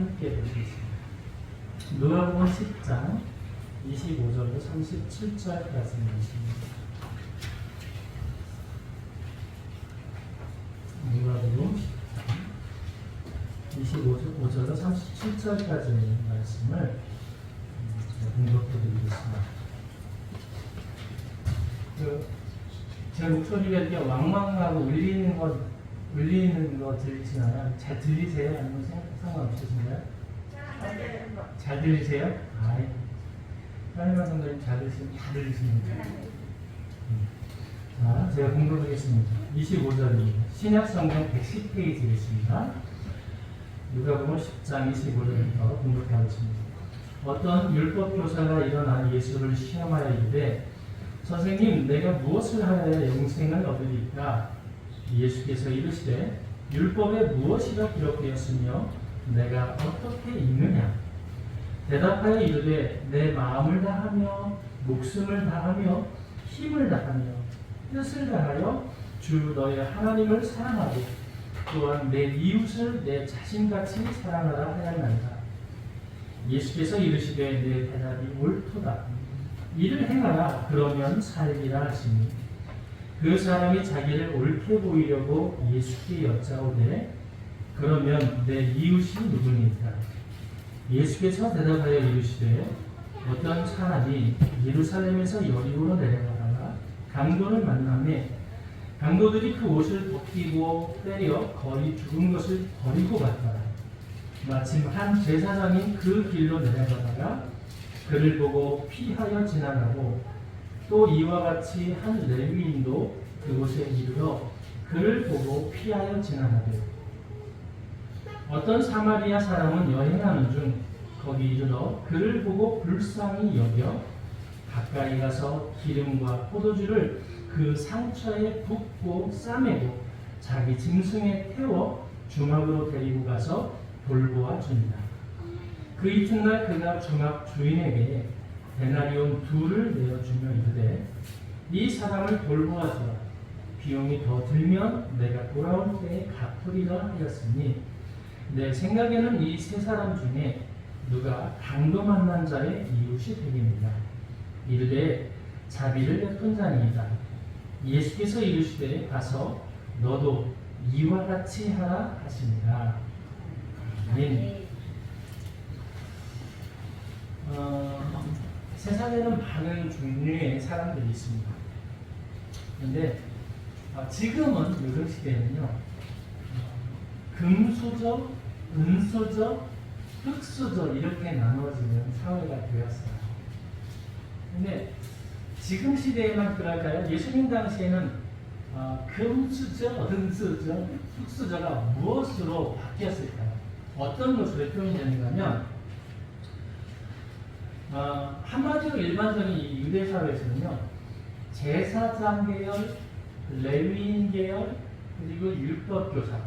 함께 보시겠습니다. 누가복음 10장 25절부터 37절까지 말씀입니다. 누가복음 25절부터 37절까지 말씀을 공독해 드리겠습니다. 그, 제 목소리가 이렇게 왕왕하고 울리는 것, 울리는 거 들리시나요? 잘 들리세요? 아니면 상- 상관없으신가요? 잘 들리세요? 아이, 하늘만 성도님 잘 들으시면 다 들리시는데. 자, 제가 공부하겠습니다. 25절입니다. 신약 성경 110페이지겠습니다. 누가복음 10장 25절부터 공부하겠습니다. 어떤 율법 교사가 일어나 예수를 시험하여 이르되 선생님 내가 무엇을 하여야 영생을 얻으리까 예수께서 이르시되 율법에 무엇이라 기록되었으며 내가 어떻게 읽느냐? 대답하여 이르되 내 마음을 다하며 목숨을 다하며 힘을 다하며 뜻을 다하여 주 너의 하나님을 사랑하고 또한 내 이웃을 내 자신같이 사랑하라 하였나이다. 예수께서 이르시되 내 대답이 옳도다. 이를 행하라. 그러면 살리라 하시니 그 사람이 자기를 옳게 보이려고 예수께 여짜오되 그러면 내 이웃이 누구니까? 예수께서 대답하여 이르시되 어떤 사람이 예루살렘에서 여리고로 내려가다가 강도를 만남에 강도들이 그 옷을 벗기고 때려 거리 죽은 것을 버리고 갔더라. 마침 한 제사장이 그 길로 내려가다가 그를 보고 피하여 지나가고 또 이와 같이 한 레위인도 그곳에 이르러 그를 보고 피하여 지나가되 어떤 사마리아 사람은 여행하는 중 거기 이르러 그를 보고 불쌍히 여겨 가까이 가서 기름과 포도주를 그 상처에 붓고 싸매고 자기 짐승에 태워 주막으로 데리고 가서 돌보아 준다. 그 이튿날 그가 주막 주인에게 데나리온 둘을 내어주며 이르되 이 사람을 돌보아 주라. 비용이 더 들면 내가 돌아올 때에 갚으리라 하였으니 내 생각에는 이 세 사람 중에 누가 강도 만난 자의 이웃이 되겠느냐? 이르되 자비를 베푼 자니이다. 예수께서 이르시되 가서 너도 이와 같이 하라 하시니라 아멘. 어, 세상에는 많은 종류의 사람들이 있습니다 그런데 어, 지금은 요즘 시대에는요 어, 금수저, 은수저, 흑수저 이렇게 나눠지는 사회가 되었어요. 근데 지금 시대에만 그럴까요? 예수님 당시에는 어, 금수저, 은수저, 흑수저가 무엇으로 바뀌었을까요? 어떤 것으로 표현이 되는가면 어, 한마디로 일반적인 이 유대 사회에서는요 제사장 계열, 레위인 계열, 그리고 율법 교사,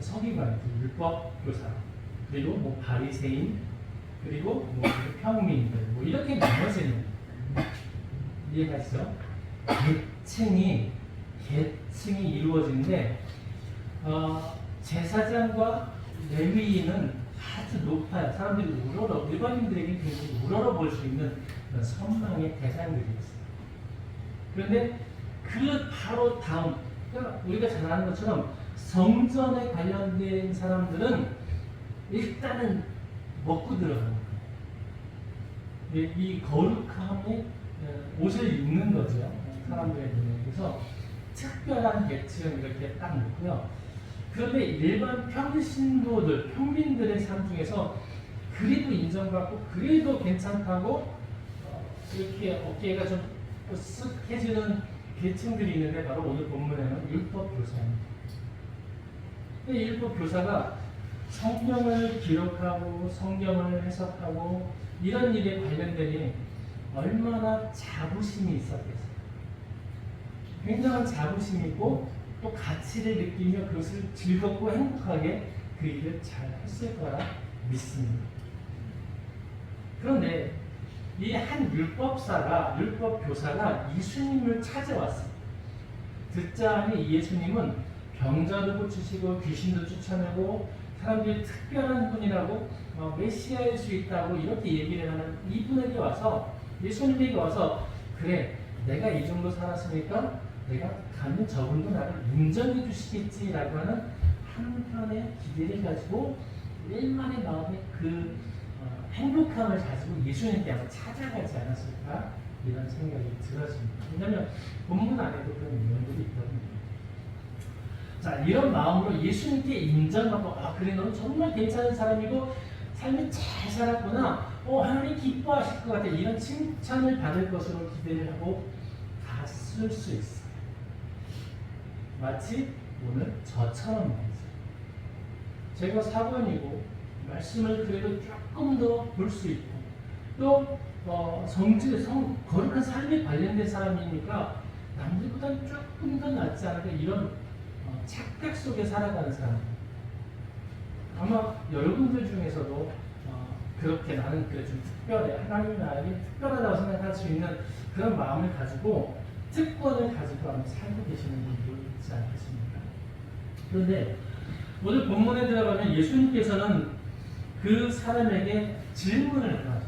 서기관, 율법 교사, 그리고 뭐 바리새인, 그리고 뭐 평민들, 뭐 이렇게 나눠지는 이해가시죠? 계층이 계층이 이루어지는데 어, 제사장과 레위인은 아주 높아요. 사람들이 우러러 일반인들에게 굉장히 우러러 볼 수 있는 그런 선망의 대상들이었어요. 그런데 그 바로 다음 그러니까 우리가 잘 아는 것처럼 성전에 관련된 사람들은 일단은 먹고 들어가는 거예요. 이- 이 거룩함에 어, 옷을 입는 거죠. 사람들의 눈에. 그래서 특별한 계층 이렇게 딱 놓고요. 그런데 일반 평신도들, 평민들의 삶 중에서 그래도 인정받고 그래도 괜찮다고 어, 이렇게 어깨가 좀 으쓱해지는 계층들이 있는데 바로 오늘 본문에는 율법 교사입니다. 이 율법 교사가 성경을 기록하고 성경을 해석하고 이런 일에 관련되니 얼마나 자부심이 있었겠어요. 굉장한 자부심이 있고 또 가치를 느끼며 그것을 즐겁고 행복하게 그 일을 잘 했을 거라 믿습니다. 그런데 이 한 율법사가 율법 교사가 예수님을 찾아왔어요. 듣자 하니 예수님은 병자도 고치시고 귀신도 쫓아내고 사람들이 특별한 분이라고 어, 메시아일 수 있다고 이렇게 얘기를 하는 이분에게 와서 예수님에게 와서 그래 내가 이 정도 살았으니까 내가 가면 저분도 나를 인정해 주시겠지라고 하는 한편의 기대를 가지고 일만의 마음의 그 어, 행복함을 가지고 예수님께 아마 찾아가지 않았을까 이런 생각이 들었습니다. 왜냐하면 본문 안에도 그런 내용들이 있거든요. 자 이런 마음으로 예수님께 인정하고 아 그래 너는 정말 괜찮은 사람이고 삶을 잘 살았구나 어 하나님 기뻐하실 것 같아 이런 칭찬을 받을 것으로 기대를 하고 갔을 수 있어요 마치 오늘 저처럼 말이죠 제가 사관이고 말씀을 그래도 조금 더 볼 수 있고 또 어, 성질, 성, 거룩한 삶에 관련된 사람이니까 남들보다 조금 더 낫지 않을까 이런 어, 착각 속에 살아가는 사람. 아마 여러분들 중에서도 어, 그렇게 나는 그래 좀 특별해. 하나님이 나에게 특별하다고 생각할 수 있는 그런 마음을 가지고 특권을 가지고 아마 살고 계시는 분도 있지 않겠습니까? 그런데 오늘 본문에 들어가면 예수님께서는 그 사람에게 질문을 하나 하죠.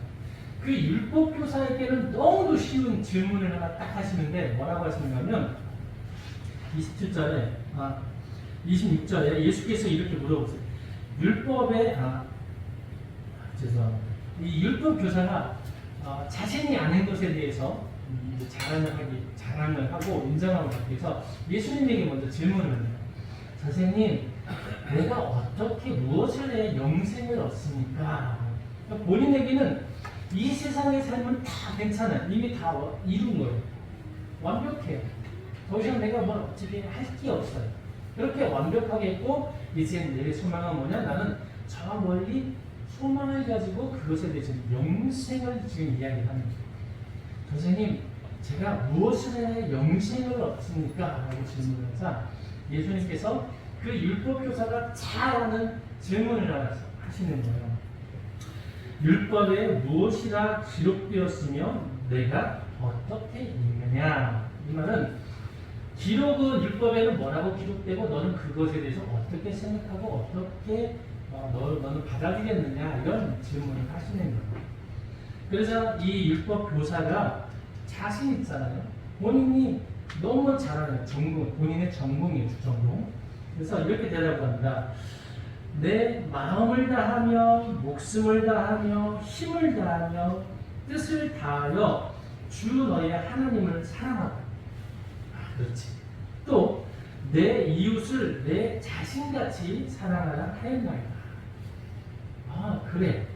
그 율법 교사에게는 너무도 쉬운 질문을 하나 딱 하시는데 뭐라고 하시는가면 27절에 아 26절에 예수께서 이렇게 물어보세요. 율법에 아 죄송합니다. 이 율법 교사가 어, 자신이 아는 것에 대해서 음, 이제 자랑을 하기 자랑을 하고 받기 위해서 예수님에게 먼저 질문을 합니다. 선생님, 내가 어떻게 무엇을 해 영생을 얻습니까? 그러니까 본인에게는 이 세상의 삶은 다 괜찮아. 이미 다 와- 이룬 거예요. 완벽해요. 더 이상 내가 뭐 어차피 할게 없어요. 그렇게 완벽하게 했고, 이제 내 소망은 뭐냐? 나는 저 멀리 소망을 가지고 그것에 대해서 영생을 지금 이야기하는 거예요. 선생님, 제가 무엇을 해 영생을 얻습니까? 라고 질문을 하자 예수님께서 그 율법교사가 잘 아는 질문을 하시는 거예요. 율법에 무엇이라 기록되었으며 내가 어떻게 읽느냐? 이 말은 기록은 율법에는 뭐라고 기록되고 너는 그것에 대해서 어떻게 생각하고 어떻게 어, 너, 너는 받아들였느냐 이런 질문을 하시는 거예요. 그래서 이 율법 교사가 자신 있잖아요. 본인이 너무 잘하는 전공, 본인의 전공이에요, 주전공. 그래서 이렇게 대답합니다. 내 마음을 다하며 목숨을 다하며 힘을 다하며 뜻을 다하여 주 너의 하나님을 사랑하라. 아, 그렇지. 또 내 이웃을 내 자신같이 사랑하라 하였나이다. 아 그래.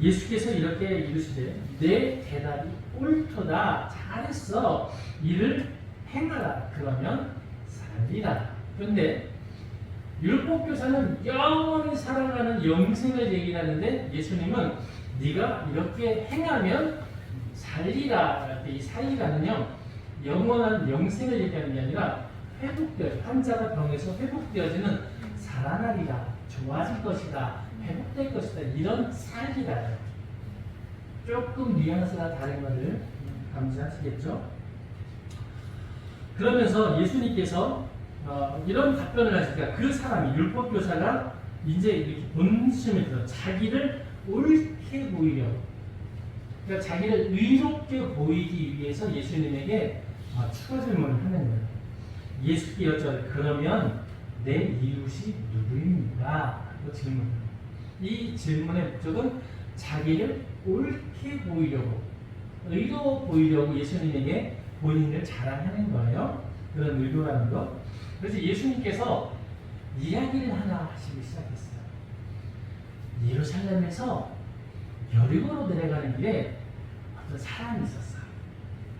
예수께서 이렇게 이르시되 내 대답이 옳도다. 잘했어. 이를 행하라. 그러면 살리라. 그런데 율법교사는 영원히 살아가는 영생을 얘기하는데 예수님은 네가 이렇게 행하면 살리라. 이 살리라는요 영원한 영생을 얘기하는 게 아니라 회복되어 환자가 병에서 회복되어지는 살아나리라. 좋아질 것이다. 회복될 것이다. 이런 살리라 조금 뉘앙스가 다른 것을 감지하시겠죠? 그러면서 예수님께서 어, 이런 답변을 하시니까 그 사람이 율법 교사가 이제 이렇게 본심을 들어 자기를 옳게 보이려 그러니까 자기를 의롭게 보이기 위해서 예수님에게 어, 추가 질문을 하는 거예요. 예수께 여쭤 그러면 내 이웃이 누구입니까? 그 질문. 이 질문의 목적은 자기를 옳게 보이려고 의로 보이려고 예수님에게 본인을 자랑하는 거예요. 그런 의도라는 거. 그래서 예수님께서 이야기를 하나 하시기 시작했어요. 예루살렘에서 여리고로 내려가는 길에 어떤 사람이 있었어요.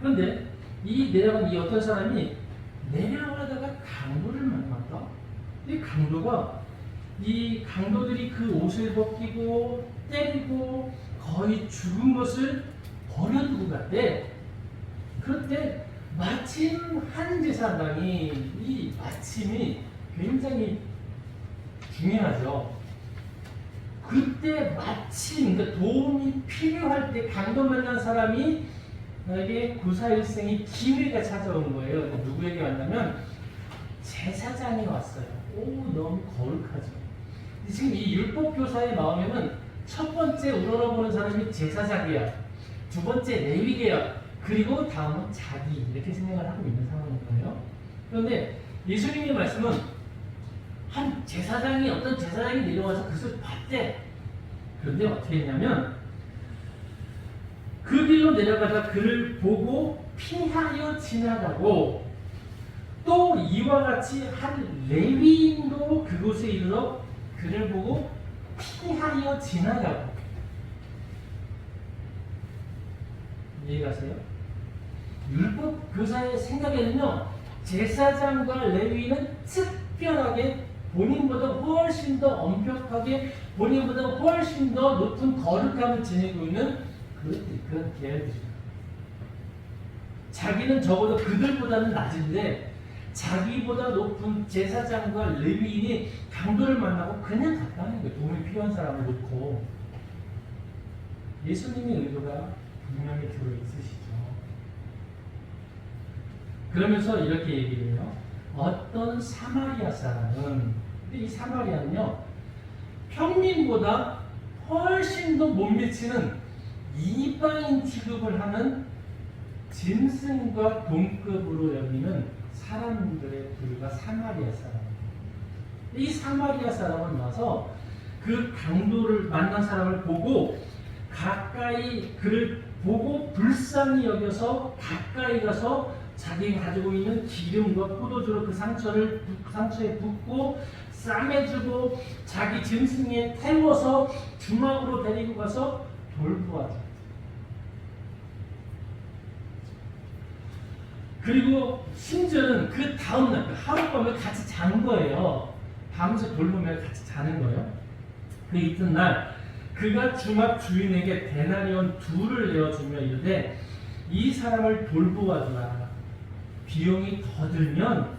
그런데 이 내려간 이 어떤 사람이 내려가다가 강도를 만났다. 이 강도가 이 강도들이 그 옷을 벗기고 때리고 거의 죽은 것을 버려두고 갔대. 그런데 마침 한 제사장이 이 마침이 굉장히 중요하죠. 그때 마침 그러니까 도움이 필요할 때 강도 만난 사람이 나에게 구사일생이 기회가 찾아온 거예요. 누구에게 왔냐면 제사장이 왔어요. 오 너무 거룩하죠. 지금 이 율법 교사의 마음에는 첫 번째 우러러보는 사람이 제사장이야. 두 번째 레위계야. 그리고 다음은 자기 이렇게 생각을 하고 있는 상황인 거예요. 그런데 예수님의 말씀은 한 제사장이 어떤 제사장이 내려와서 그것을 봤대. 그런데 어떻게 했냐면 그 길로 내려가다 그를 보고 피하여 지나가고 또 이와 같이 한 레위인도 그곳에 이르러 그를 보고 피하여 지나가고 이해가세요? 율법 교사의 생각에는요 제사장과 레위인은 특별하게 본인보다 훨씬 더 엄격하게 본인보다 훨씬 더 높은 거룩함을 지니고 있는 그, 그런 계열들입니다. 자기는 적어도 그들보다는 낮은데 자기보다 높은 제사장과 레위인이 강도를 만나고 그냥 갔다는 거예요. 도움이 필요한 사람을 놓고 예수님의 의도가 분명히 들어 있으시죠. 그러면서 이렇게 얘기를 해요. 어떤 사마리아 사람은 근데 이 사마리아는요 평민보다 훨씬 더 못 미치는 이방인 취급을 하는 짐승과 동급으로 여기는 사람들의 부류가 사마리아 사람입니다. 이 사마리아 사람은 와서 그 강도를 만난 사람을 보고 가까이 그를 보고 불쌍히 여겨서 가까이 가서 자기가 가지고 있는 기름과 포도주로 그 상처를 붓- 상처에 붓고 싸매주고 자기 짐승에 태워서 주막으로 데리고 가서 돌보아줘. 그리고 심지어는 그 다음날 그 하룻밤을 같이 잔 거예요. 밤새 돌보며 같이 자는 거예요. 그 이튿날 그가 주막 주인에게 데나리온 둘을 내어주며 이르되 이 사람을 돌보아주라. 비용이 더 들면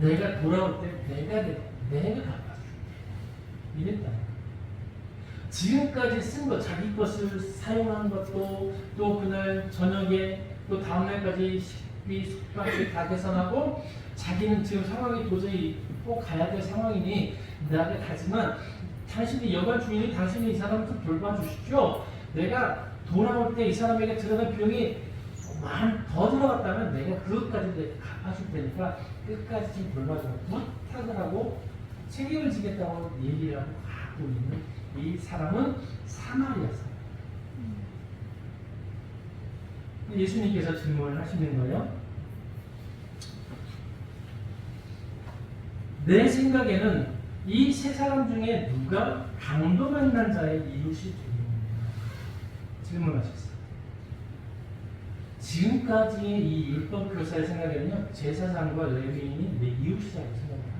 내가 돌아올 때 내가 내가 갚아줄게. 이랬다. 지금까지 쓴 것, 자기 것을 사용한 것도 또 그날 저녁에 또 다음날까지 숙박비 다 계산하고 자기는 지금 상황이 도저히 꼭 가야 될 상황이니 나가 가지만 당신이 여관 주인이 당신이 이 사람을 좀 돌봐주십시오. 내가 돌아올 때 이 사람에게 들어간 비용이 만더 들어갔다면 내가 그것까지 갚아줄 테니까 끝까지 좀 돌봐줘. 부탁을 하고 책임을 지겠다고 얘기를 하고 가고 있는 이 사람은 사마리아 사람. 예수님께서 질문을 하시는 거예요. 내 생각에는 이 세 사람 중에 누가 강도 만난 자의 이웃이 되겠느냐 질문하셨어요. 지금까지의 이 율법 교사의 생각에는요 제사장과 레위인이 내 이웃이라고 생각합니다.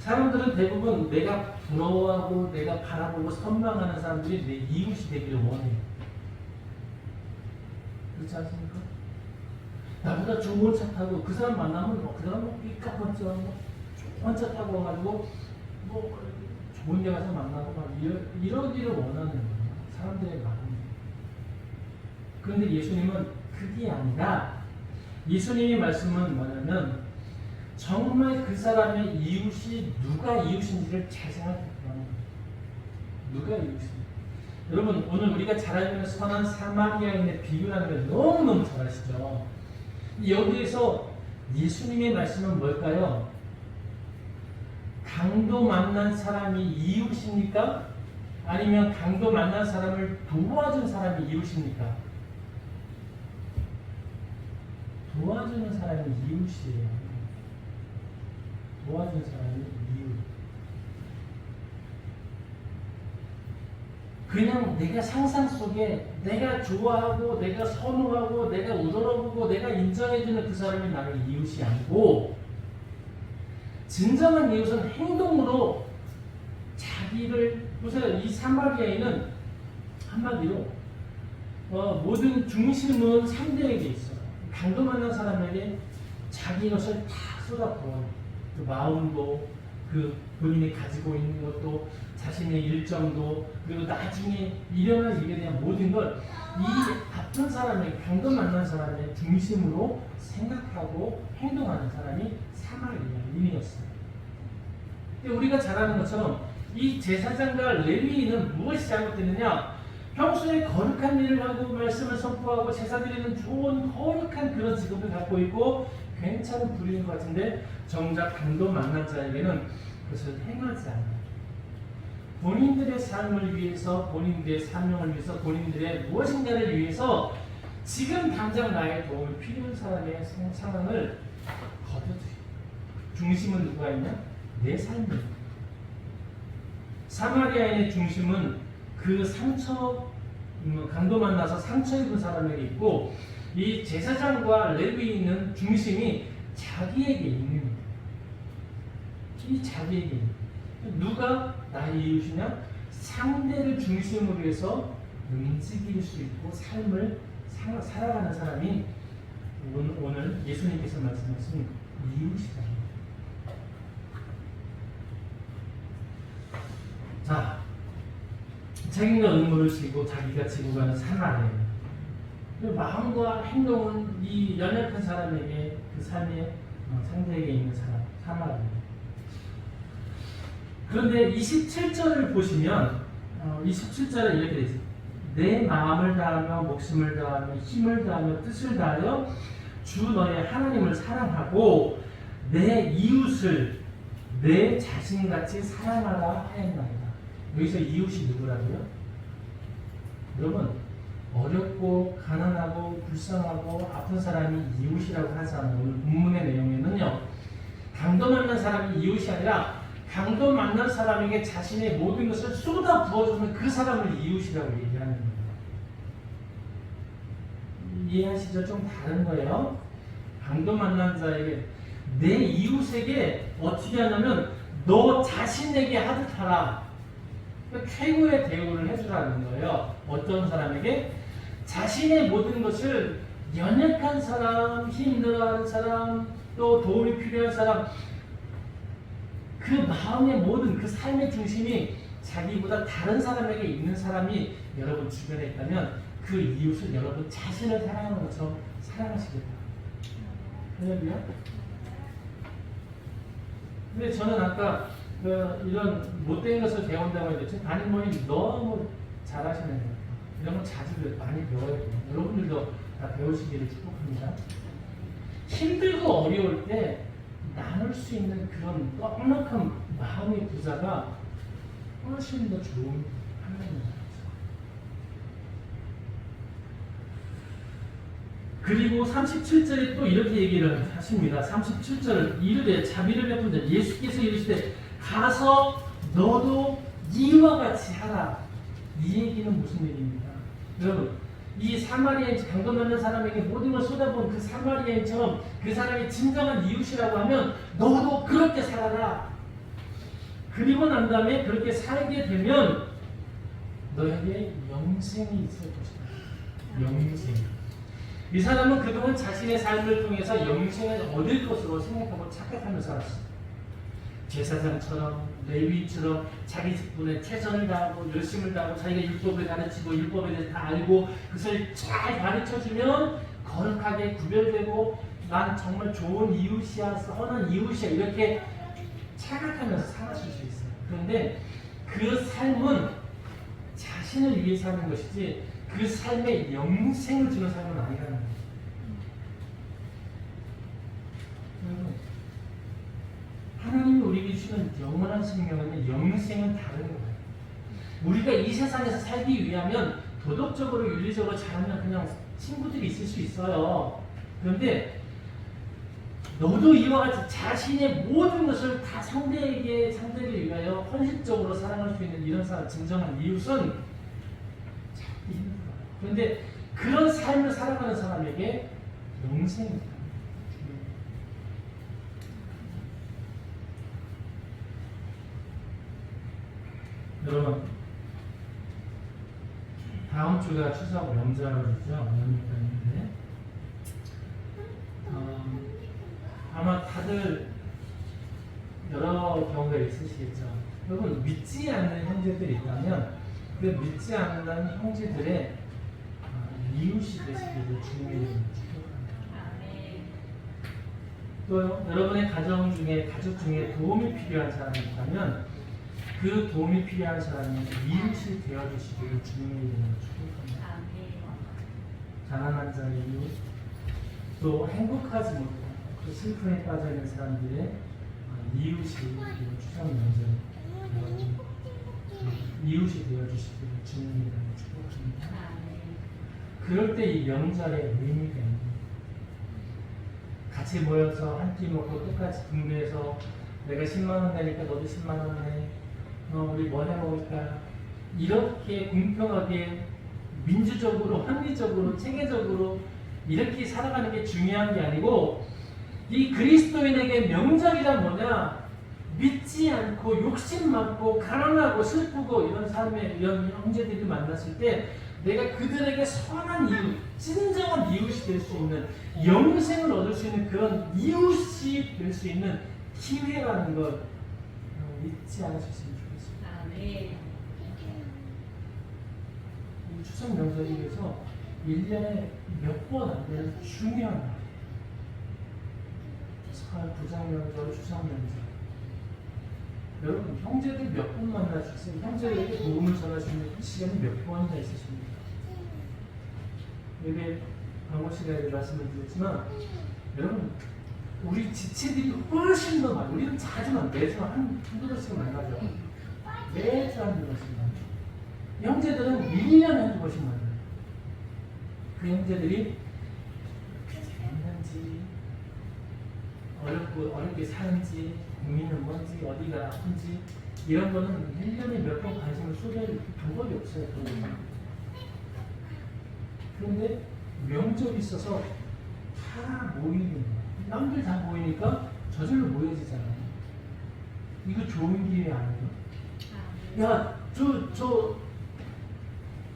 사람들은 대부분 내가 부러워하고 내가 바라보고 선망하는 사람들이 내 이웃이 되기를 원해요. 그렇지 않습니까? 나보다 좋은 차 타고 그 사람 만나면 뭐, 그 사람 뭐 삐까번쩍 뭐 좋은 차 타고 와가지고 뭐 좋은 데 가서 만나고 막 이러, 이러기를 원하는. 사람들의 마음이. 그런데 예수님은 그게 아니라 예수님의 말씀은 뭐냐면 정말 그 사람의 이웃이 누가 이웃인지를 잘 생각해보는 거예요. 누가 이웃인지. 여러분 오늘 우리가 잘 알고 있는 선한 사마리아인의 비유라는 걸 너무너무 잘 아시죠? 여기에서 예수님의 말씀은 뭘까요? 강도 만난 사람이 이웃입니까? 아니면 강도 만난 사람을 도와준 사람이 이웃입니까? 도와주는 사람이 이웃이에요. 도와준 사람이 이웃. 그냥 내가 상상 속에 내가 좋아하고 내가 선호하고 내가 우러러보고 내가 인정해주는 그 사람이 나의 이웃이 아니고 진정한 이웃은 행동으로 자기를 보세요. 이 사마리아인은 한마디로 어, 모든 중심은 상대에게 있어. 강도 만난 사람에게 자기 것을 다 쏟아부어요 그 마음도 그 본인이 가지고 있는 것도 자신의 일정도 그리고 나중에 일어날 일에 대한 모든 걸이 아픈 사람의 강도 만난 사람의 중심으로 생각하고 행동하는 사람이 사마리아인이었어요. 근데 우리가 잘 아는 것처럼 이 제사장과 레위인은 무엇이 잘못됐느냐? 평소에 거룩한 일을 하고 말씀을 선포하고 제사 드리는 좋은 거룩한 그런 직업을 갖고 있고 괜찮은 부류인 것 같은데 정작 강도 만난 자에게는 그것을 행하지 않아요. 본인들의 삶을 위해서 본인들의 사명을 위해서 본인들의 무엇인가를 위해서 지금 당장 나의 도움이 필요한 사람의 상- 상황을 거둬들여 중심은 누가 있냐? 내 삶이에요. 사마리아인의 중심은 그 상처 음, 강도 만나서 상처 입은 사람에게 있고 이 제사장과 레위인은 중심이 자기에게 있는. 이 자기에게 있는. 누가 나의 이웃이냐? 상대를 중심으로 해서 움직일 수 있고 삶을 사- 살아가는 사람이 오늘 예수님께서 말씀하신 이웃이다. 자, 책임과 의무를 지고 자기가 지고 가는 삶그 마음과 행동은 이 연약한 사람에게 그 삶의 어, 상대에게 있는 사람, 사마리아. 그런데 27절을 보시면 어, 27절에 이렇게 되어 있어요. 내 마음을 다하며 목숨을 다하며 힘을 다하며 뜻을 다하여 주 너의 하나님을 사랑하고 내 이웃을 내 자신같이 사랑하라 하였나이다. 여기서 이웃이 누구라고요? 여러분 어렵고 가난하고 불쌍하고 아픈 사람이 이웃이라고 하잖아요. 오늘 본문의 내용에는요. 강도 만난 사람이 이웃이 아니라 강도 만난 사람에게 자신의 모든 것을 쏟아 부어주는 그 사람을 이웃이라고 얘기하는 거예요. 이해하시죠? 좀 다른 거예요. 강도 만난 자에게 내 이웃에게 어떻게 하냐면 너 자신에게 하듯 하라. 그러니까 최고의 대우를 해주라는 거예요. 어떤 사람에게 자신의 모든 것을 연약한 사람, 힘들어하는 사람, 또 도움이 필요한 사람, 그 마음의 모든 그 삶의 중심이 자기보다 다른 사람에게 있는 사람이 여러분 주변에 있다면 그 이웃을 여러분 자신을 사랑하는 것처럼 사랑하시겠다. 할렐루야. 근데 저는 아까 그 이런 못된 것을 배운다고 했는데 담임모님 너무 잘하시는 것 같아요. 이런 거 자주 많이 배워야 돼요. 여러분들도 다 배우시기를 축복합니다. 힘들고 어려울 때 나눌 수 있는 그런 넉넉한 마음의 부자가 훨씬 더 좋은 하나님입니다. 그리고 37절에 또 이렇게 얘기를 하십니다. 37절 이르되 자비를 베푼 자 예수께서 이르시되 가서 너도 이와 같이 하라. 이 얘기는 무슨 얘기입니까? 여러분 이 사마리아인 강도 만난 사람에게 모든 걸 쏟아부은 그 사마리아인처럼 그 사람이 진정한 이웃이라고 하면 너도 그렇게 살아라. 그리고 난 다음에 그렇게 살게 되면 너에게 영생이 있을 것이다. 영생. 이 사람은 그동안 자신의 삶을 통해서 영생을 얻을 것으로 생각하고 착각하며 살았어. 제사장처럼 레위처럼 자기 직분에 최선을 다하고 열심을 다하고 자기가 율법을 가르치고 율법에 대해서 다 알고 그것을 잘 가르쳐주면 거룩하게 구별되고 난 정말 좋은 이웃이야 선한 이웃이야 이렇게 착각하면서 살아줄 수 있어요. 그런데 그 삶은 자신을 위해서 하는 것이지 그 삶에 영생을 주는 삶은 아니라는 거예요. 여러분, 하나님이 우리에게 주는 영원한 생명은 영생은 다른 거예요. 우리가 이 세상에서 살기 위하면 도덕적으로 윤리적으로 잘하면 그냥 친구들이 있을 수 있어요. 그런데 너도 이와 같이 자신의 모든 것을 다 상대에게 상대를 위하여 헌신적으로 사랑할 수 있는 이런 사람 진정한 이웃은 힘든 거예요. 그런데 그런 삶을 살아가는 사람에게 영생이 여러분 다음 주가 추석 명절이죠? 있는데. 어, 아마 다들 여러 경우가 있으시겠죠. 여러분 믿지 않는 형제들이 있다면 그 믿지 않는 형제들의 어, 이웃이 되시기를 주님의 또 여러분의 가정 중에 가족 중에 도움이 필요한 사람이 있다면 그 도움이 필요한 사람이 이웃이 되어주시기를 주님의 이름으로 축복합니다. 아멘. 가난한 자의 이웃, 또 행복하지 못하고 또 슬픔에 빠져 있는 사람들의 어, 이웃이 이 추석 명절 되어 이웃이 되어주시기를 주님의 이름으로 축복합니다. 아멘. 그럴 때 이 명절의 의미가 있는. 같이 모여서 한 끼 먹고 똑같이 분배해서 내가 10만 원 내니까 너도 10만 원 내. 어, 우리 뭐해 먹을까? 이렇게 공평하게 민주적으로, 합리적으로, 체계적으로 이렇게 살아가는 게 중요한 게 아니고 이 그리스도인에게 명절이란 뭐냐? 믿지 않고 욕심 많고 가난하고 슬프고 이런 삶의 이런 형제들이 만났을 때 내가 그들에게 선한 이웃, 진정한 이웃이 될 수 있는 영생을 얻을 수 있는 그런 이웃이 될 수 있는 기회라는 걸 어, 잊지 않으셨으면 좋겠습니다. 이 추석 명절이 그래서 1년에 몇 번 안 되는 중요한 날. 설, 부장 명절, 추석 명절. 여러분, 형제들 몇분 만날 수 있어요? 형제들에게 도움을 전할 수 있는 그 시간이 몇 번이나 있으십니까? 여기 방금 시간에 말씀을 드렸지만, 여러분, 우리 지체들이 훨씬 더 많아요. 우리는 자주 만 매주 한, 한두 번씩 만나죠. 한두 번씩 만나죠. 형제들은 1년에 한두 번씩 만나요. 그 형제들이 있는지 어렵고 어렵게 사는지 고민은 뭔지 어디가 아픈지 이런 거는 1년에 몇 번 관심을 쏟아낼 방법이 없어요. 그런데 명절이 있어서 다 모이는 거예요. 남들 다 모이니까 저절로 모여지잖아요. 이거 좋은 기회 아니에요? 야, 저, 저,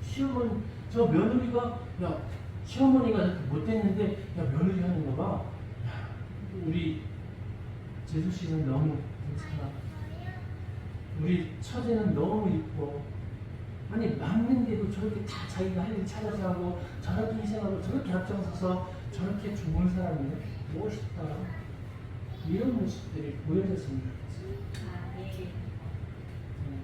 시어머니, 저 며느리가, 야, 시어머니가 못됐는데, 야, 며느리 하는 거 봐. 야, 우리 재수 씨는 너무 괜찮아. 우리 처제는 너무 이뻐. 아니, 막는데도 저렇게 다 자기가 할 일 찾아서 하고, 저렇게 희생하고, 저렇게 앞장서서 저렇게 좋은 사람이네. 멋있다. 이런 모습들이 보여졌으면 좋겠어요. 아멘.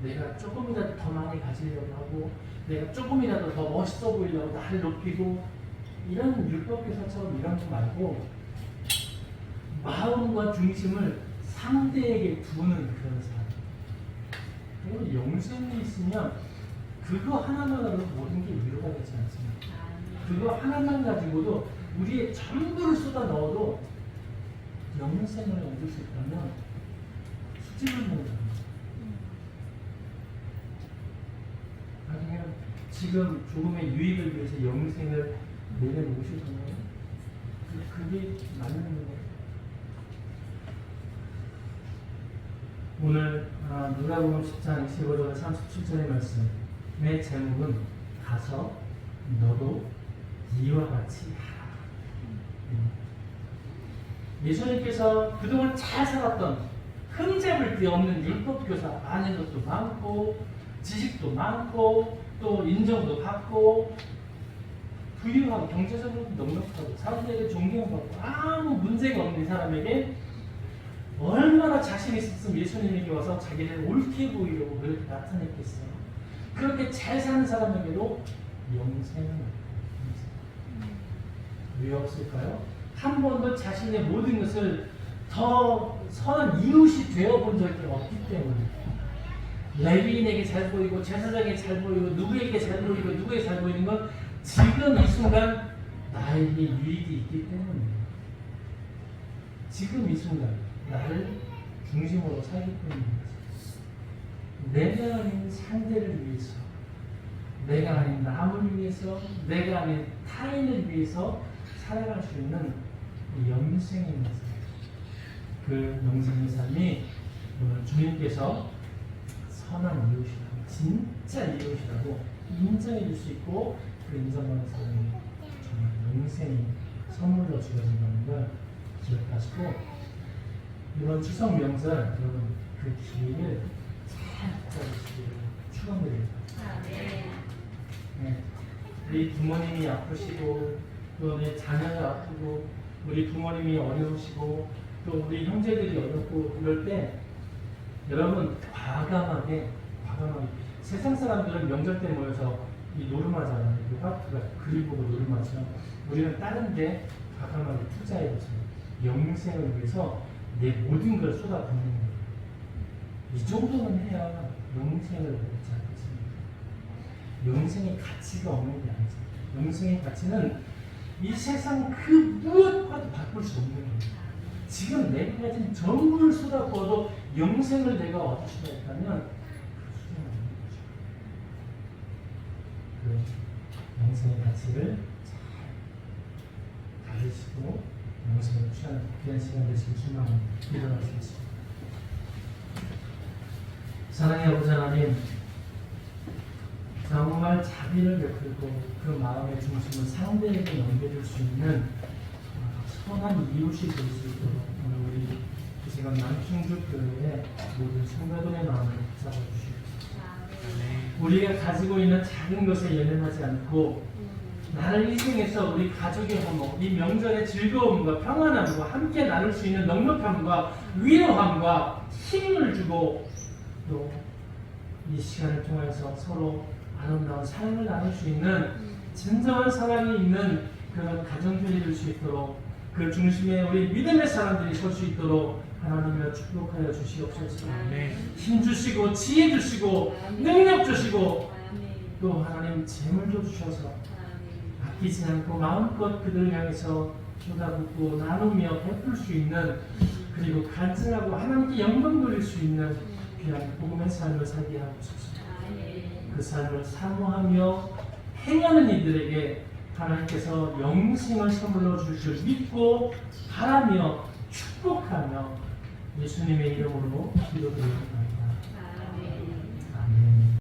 내가 조금이라도 더 많이 가지려고 하고 내가 조금이라도 더 멋있어 보이려고 나를 높이고 이런 율법교사처럼 이런 거 말고 마음과 중심을 상대에게 두는 그런 사람 그리고 영생이 있으면 그거 하나만으로 모든 게 위로가 되지 않습니다 아멘. 그거 하나만 가지고도 우리의 전부를 쏟아 넣어도 영생을 얻을 수 있다면 수집을 먹는 겁니다 아니면 지금 조금의 유익을 위해서 영생을 내려놓으시잖아요. 그- 그게 맞는 거예요. 오늘 아, 누가복음 10장 25절 37절의 말씀의 제목은 가서 너도 이와 같이 하라. 음. 예수님께서 그동안 잘 살았던 흠잡을 데 없는 율법교사 아는 것도 많고 지식도 많고 또 인정도 받고 부유하고 경제적으로 넉넉하고 사람들에게 존경받고 아무 문제가 없는 이 사람에게 얼마나 자신 있었으면 예수님에게 와서 자기를 옳게 보이려고 그렇게 나타냈겠어요. 그렇게 잘 사는 사람에게도 영생은 없어요. 왜 없을까요? 한 번도 자신의 모든 것을 더 선한 이웃이 되어본 적이 없기 때문에 레위인에게 잘 보이고 제사장에게 잘 보이고 누구에게 잘 보이고 누구에게 잘 보이는 건 지금 이 순간 나에게 유익이 있기 때문이에요. 지금 이 순간 나를 중심으로 살기 때문이죠. 내가 아닌 상대를 위해서 내가 아닌 남을 위해서 내가 아닌 타인을 위해서 살아갈 수 있는 이 영생의 삶. 그 영생의 삶이 주님께서 선한 이웃이라고 진짜 이웃이라고 인정해 줄수 있고 그 인정받는 사람이 정말 영생이 선물로 주어진다는 걸 기억하시고 이번 추석 명절 여러분 그 기회를 잘 붙잡으시기를 축원드립니다. 아멘. 네. 우리 부모님이 아프시고 또 내 자녀가 아프고 우리 부모님이 어려우시고 또 우리 형제들이 어렵고 이럴 때 여러분 과감하게 과감하게 세상 사람들은 명절 때 모여서 이 노름하잖아요. 이 그림 보고 노름하죠. 우리는 다른데 과감하게 투자해야죠. 영생을 위해서 내 모든 걸 쏟아붓는 거예요. 이 정도는 해야 영생을 얻지 않겠습니까? 영생의 가치가 없는 게 아니죠. 영생의 가치는 이 세상 그 무엇과도 바꿀 수 없는 거예요. 지금 내가 가진 전부를 쏟아부어도 영생을 내가 얻을 수가 있다면 그 영생의 가치를 잘 가지시고 영생을 취하는 귀한 시간 되시길 소망합니다. 기도하시겠습니다. 사랑의 아버지 하나님 정말 자비를 베풀고 그 마음의 중심을 상대에게 넘겨줄 수 있는 어, 선한 이웃이 될 수 있도록 오늘 우리 이 시간 남충주 교회의 모든 성도들의 마음을 붙잡아 주시옵소서. 우리가 가지고 있는 작은 것에 연연하지 않고 나를 희생해서 우리 가족의 화목, 이 명절의 즐거움과 평안함과 함께 나눌 수 있는 넉넉함과 위로함과 힘을 주고 또 이 시간을 통해서 서로 아름다운 사랑을 나눌 수 있는 진정한 사랑이 있는 그런 가정들이 될 수 있도록 그 중심에 우리 믿음의 사람들이 설 수 있도록 하나님을 축복하여 주시옵소서. 힘 주시고 지혜 주시고 능력 주시고 또 하나님 재물도 주셔서 아끼지 않고 마음껏 그들을 향해서 쏟아붓고 나누며 베풀 수 있는 그리고 갈증하고 하나님께 영광 돌릴 수 있는 귀한 복음의 삶을 살게 하옵소서. 그 삶을 사모하며 행하는 이들에게 하나님께서 영생을 선물로 주실 줄 믿고 바라며 축복하며 예수님의 이름으로 기도드립니다.